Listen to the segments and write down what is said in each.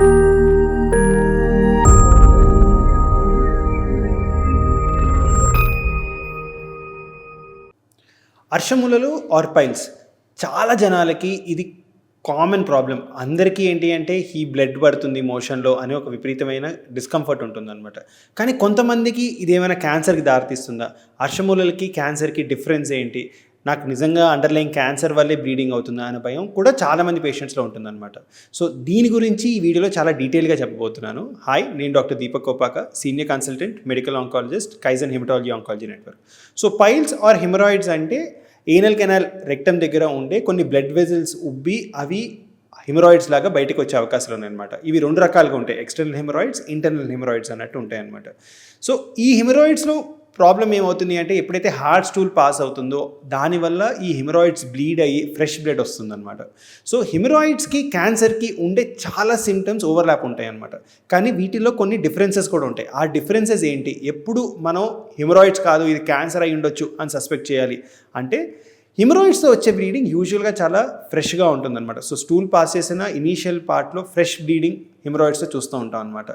అర్షములలు are piles. చాలా జనాలకి ఇది కామన్ ప్రాబ్లం. అందరికీ ఏంటి అంటే ఈ బ్లడ్ పడుతుంది మోషన్లో అని ఒక విపరీతమైన డిస్కంఫర్ట్ ఉంటుందన్నమాట. కానీ కొంతమందికి ఇది ఏమైనా క్యాన్సర్కి దారితీస్తుందా? అర్షమూలలకి క్యాన్సర్కి డిఫరెన్స్ ఏంటి? నాకు నిజంగా అండర్లైన్ క్యాన్సర్ వల్లే బ్లీడింగ్ అవుతుందా అనే భయం కూడా చాలామంది పేషెంట్స్లో ఉంటుందన్నమాట. సో దీని గురించి ఈ వీడియోలో చాలా డీటెయిల్గా చెప్పబోతున్నాను. హాయ్ నేను doctor Deepak Kopaka senior consultant medical oncologist Kaizen haematology oncology network so piles or haemorrhoids అంటే ఏనల్ కెనాల్ రెక్టమ్ దగ్గర ఉండే కొన్ని బ్లడ్ వెజిల్స్ ఉబ్బి అవి హిమరాయిడ్స్ లాగా బయటకు వచ్చే అవకాశాలు ఉన్నాయన్నమాట. ఇవి రెండు రకాలుగా ఉంటాయి. ఎక్స్టర్నల్ హిమరాయిడ్స్ ఇంటర్నల్ హిమరాయిడ్స్ అన్నట్టు ఉంటాయి అనమాట సో ఈ హిమరాయిడ్స్లో ప్రాబ్లం ఏమవుతుంది అంటే ఎప్పుడైతే హార్ట్ స్టూల్ పాస్ అవుతుందో దానివల్ల ఈ హిమరాయిడ్స్ బ్లీడ్ అయ్యి ఫ్రెష్ బ్లడ్ వస్తుందన్నమాట. సో హిమరాయిడ్స్కి క్యాన్సర్కి ఉండే చాలా సిమ్టమ్స్ ఓవర్లాప్ ఉంటాయి అనమాట కానీ వీటిలో కొన్ని డిఫరెన్సెస్ కూడా ఉంటాయి. ఆ డిఫరెన్సెస్ ఏంటి? ఎప్పుడు మనం హిమరాయిడ్స్ కాదు ఇది క్యాన్సర్ అయి ఉండొచ్చు అని సస్పెక్ట్ చేయాలి. అంటే హిమరాయిడ్స్తో వచ్చే బ్లీడింగ్ యూజువల్గా చాలా ఫ్రెష్గా ఉంటుందన్నమాట. సో స్టూల్ పాస్ చేసిన ఇనీషియల్ పార్ట్లో ఫ్రెష్ బ్లీడింగ్ హిమరాయిడ్స్తో చూస్తూ ఉంటాం అనమాట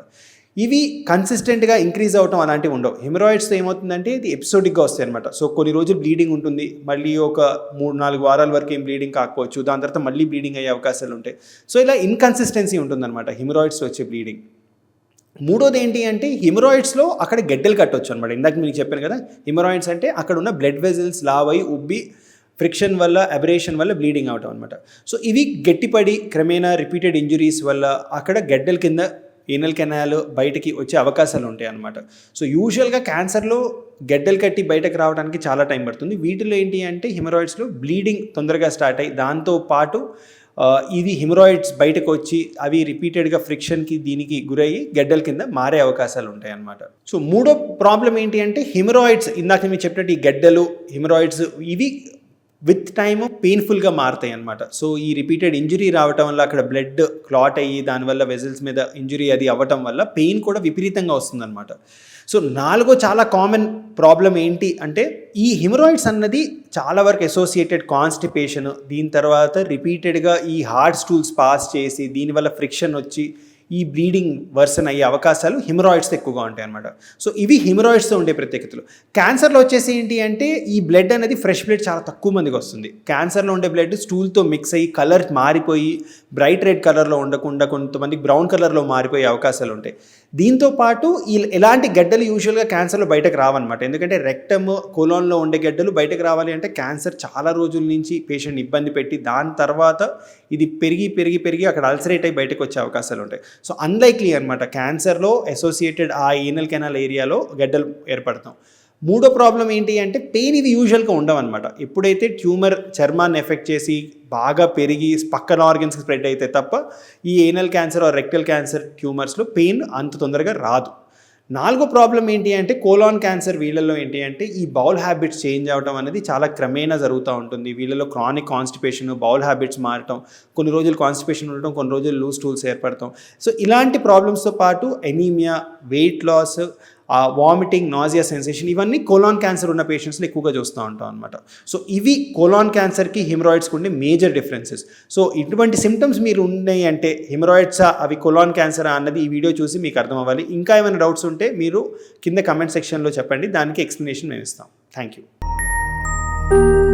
ఇవి కన్సిస్టెంట్గా ఇంక్రీజ్ అవటం అలాంటివి ఉండవు. హెమరాయిడ్స్ ఏమవుతుందంటే ఇది ఎపిసోడిక్గా వస్తాయి అనమాట సో కొన్ని రోజులు బ్లీడింగ్ ఉంటుంది. మళ్ళీ ఒక మూడు నాలుగు వారాల వరకు ఏం బ్లీడింగ్ కాకపోవచ్చు. దాని తర్వాత మళ్ళీ బ్లీడింగ్ అయ్యే అవకాశాలు ఉంటాయి. సో ఇలా ఇన్కన్సిస్టెన్సీ ఉంటుందన్నమాట హిమరాయిడ్స్ వచ్చే బ్లీడింగ్ మూడోది ఏంటి అంటే హిమరాయిడ్స్లో అక్కడ గడ్డలు కట్టవచ్చు అనమాట ఇందాక మీకు చెప్పాను కదా హిమరాయిడ్స్ అంటే అక్కడ ఉన్న బ్లడ్ వెజల్స్ లావై ఉబ్బి ఫ్రిక్షన్ వల్ల అబరేషన్ వల్ల బ్లీడింగ్ అవటం అనమాట సో ఇవి గట్టిపడి క్రమేణా రిపీటెడ్ ఇంజురీస్ వల్ల అక్కడ గడ్డల కింద ఏనల్ కెనాల్ బయటికి వచ్చే అవకాశాలు ఉంటాయి అన్నమాట సో యూజువల్గా క్యాన్సర్లో గడ్డలు కట్టి బయటకు రావడానికి చాలా టైం పడుతుంది. వీటిలో ఏంటి అంటే హిమరాయిడ్స్లో బ్లీడింగ్ తొందరగా స్టార్ట్ అయ్యి దాంతో పాటు ఇవి హిమరాయిడ్స్ బయటకు వచ్చి అవి రిపీటెడ్గా ఫ్రిక్షన్కి దీనికి గురయ్యి గడ్డల కింద మారే అవకాశాలు ఉంటాయి అన్నమాట సో మూడో ప్రాబ్లం ఏంటి అంటే హిమరాయిడ్స్ ఇందాక మీరు చెప్పినట్టు ఈ గడ్డలు హిమరాయిడ్స్ ఇవి విత్ టైమ్ పెయిన్ఫుల్గా మారుతాయి అనమాట సో ఈ రిపీటెడ్ ఇంజురీ రావటం వల్ల అక్కడ బ్లడ్ క్లాట్ అయ్యి దానివల్ల వెజల్స్ మీద ఇంజురీ అది అవ్వటం వల్ల పెయిన్ కూడా విపరీతంగా వస్తుందన్నమాట. సో నాలుగో చాలా కామన్ ప్రాబ్లం ఏంటి అంటే ఈ హిమరాయిడ్స్ అన్నది చాలా వరకు అసోసియేటెడ్ కాన్స్టిపేషన్ దీని తర్వాత రిపీటెడ్గా ఈ హార్ట్ స్టూల్స్ పాస్ చేసి దీనివల్ల ఫ్రిక్షన్ వచ్చి ఈ బ్లీడింగ్ వర్సన్ అయ్యే అవకాశాలు హిమరాయిడ్స్ ఎక్కువగా ఉంటాయి అనమాట సో ఇవి హిమరాయిడ్స్ ఉండే ప్రత్యేకతలు. క్యాన్సర్లో వచ్చేసి ఏంటి అంటే ఈ బ్లడ్ అనేది ఫ్రెష్ బ్లడ్ చాలా తక్కువ మందికి వస్తుంది. క్యాన్సర్లో ఉండే బ్లడ్ స్టూల్తో మిక్స్ అయ్యి కలర్ మారిపోయి బ్రైట్ రెడ్ కలర్లో ఉండకుండా కొంతమంది బ్రౌన్ కలర్లో మారిపోయే అవకాశాలు ఉంటాయి. దీంతో పాటు ఈ ఎలాంటి గడ్డలు యూజువల్గా క్యాన్సర్లో బయటకు రావన్నమాట. ఎందుకంటే రెక్టమ్ కోలాన్లో ఉండే గడ్డలు బయటకు రావాలి అంటే క్యాన్సర్ చాలా రోజుల నుంచి పేషెంట్ ఇబ్బంది పెట్టి దాని తర్వాత ఇది పెరిగి పెరిగి పెరిగి అక్కడ అల్సరేట్ అయి బయటకు వచ్చే అవకాశాలు ఉంటాయి. సో అన్లైక్లీ అనమాట క్యాన్సర్లో అసోసియేటెడ్ ఆ ఈనల్ కెనాల్ ఏరియాలో గడ్డలు ఏర్పడతాం. మూడో ప్రాబ్లం ఏంటి అంటే పెయిన్ ఇవి యూజువల్గా ఉండవన్నమాట. ఎప్పుడైతే ట్యూమర్ చర్మాన్ని ఎఫెక్ట్ చేసి బాగా పెరిగి పక్కన ఆర్గన్స్కి స్ప్రెడ్ అయితే తప్ప ఈ anal cancer or rectal cancer ట్యూమర్స్లో pain అంత తొందరగా రాదు. నాలుగో ప్రాబ్లం ఏంటి అంటే కోలాన్ క్యాన్సర్ వీళ్ళల్లో ఏంటి అంటే ఈ బౌల్ హ్యాబిట్స్ చేంజ్ అవ్వడం అనేది చాలా క్రమేణా జరుగుతూ ఉంటుంది. వీళ్ళలో క్రానిక్ కాన్స్టిపేషన్ బౌల్ హ్యాబిట్స్ మారటం కొన్ని రోజులు కాన్స్టిపేషన్ ఉండటం కొన్ని రోజులు లూజ్ టూల్స్ ఏర్పడటం. సో ఇలాంటి ప్రాబ్లమ్స్తో పాటు ఎనీమియా వెయిట్ లాస్ ఆ వామిటింగ్ నాజియా సెన్సేషన్ ఇవన్నీ కోలాన్ క్యాన్సర్ ఉన్న పేషెంట్స్ని ఎక్కువగా చూస్తూ ఉంటాం అనమాట సో ఇవి కోలాన్ క్యాన్సర్కి హిమరాయిడ్స్కి ఉండే మేజర్ డిఫరెన్సెస్ సో ఇటువంటి సిమ్టమ్స్ మీరు ఉన్నాయి అంటే హిమరాయిడ్సా అవి కొలాన్ క్యాన్సరా అన్నది ఈ వీడియో చూసి మీకు అర్థం అవ్వాలి ఇంకా ఏమైనా డౌట్స్ ఉంటే మీరు కింద కమెంట్ సెక్షన్లో చెప్పండి. దానికి ఎక్స్ప్లెనేషన్ మేము ఇస్తాం. Thank you